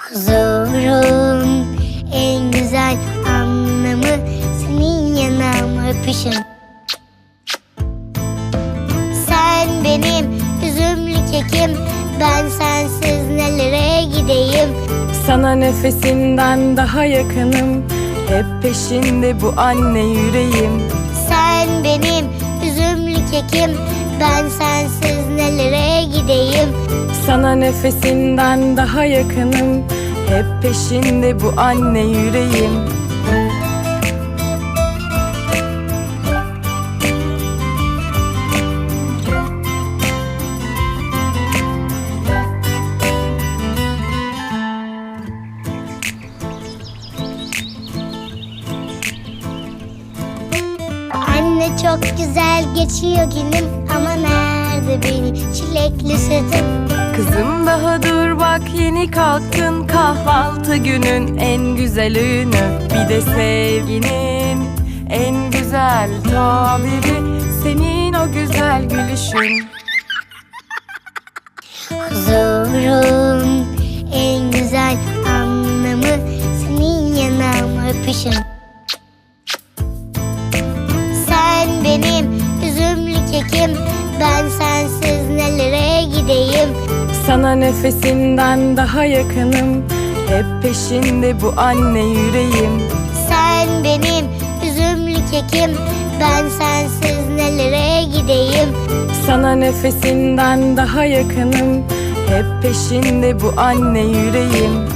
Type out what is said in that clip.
Huzurun en güzel anlamı senin yanağıma öpüşün. Sen benim üzümlü kekim, ben sensiz nelere gideyim. Sana nefesinden daha yakınım Hep peşinde bu anne yüreğim Sen benim üzümlü kekim, ben sensiz nelere gideyim. Sana nefesinden daha yakınım. Hep peşinde bu anne yüreğim. Anne çok güzel geçiyor günüm. Ama nerede benim çilekli sütüm? Kızım daha dur bak yeni kalktın Kahvaltı günün en güzel öğünü Bir de sevginin en güzel tabiri Senin o güzel gülüşün Huzurun en güzel anlamı senin yanağıma öpüşün. Sen benim üzümlü kekim, ben gideyim. Sana nefesinden daha yakınım. Hep peşinde bu anne yüreğim. Sen benim üzümlü kekim, ben sensiz nelere gideyim. Sana nefesinden daha yakınım. Hep peşinde bu anne yüreğim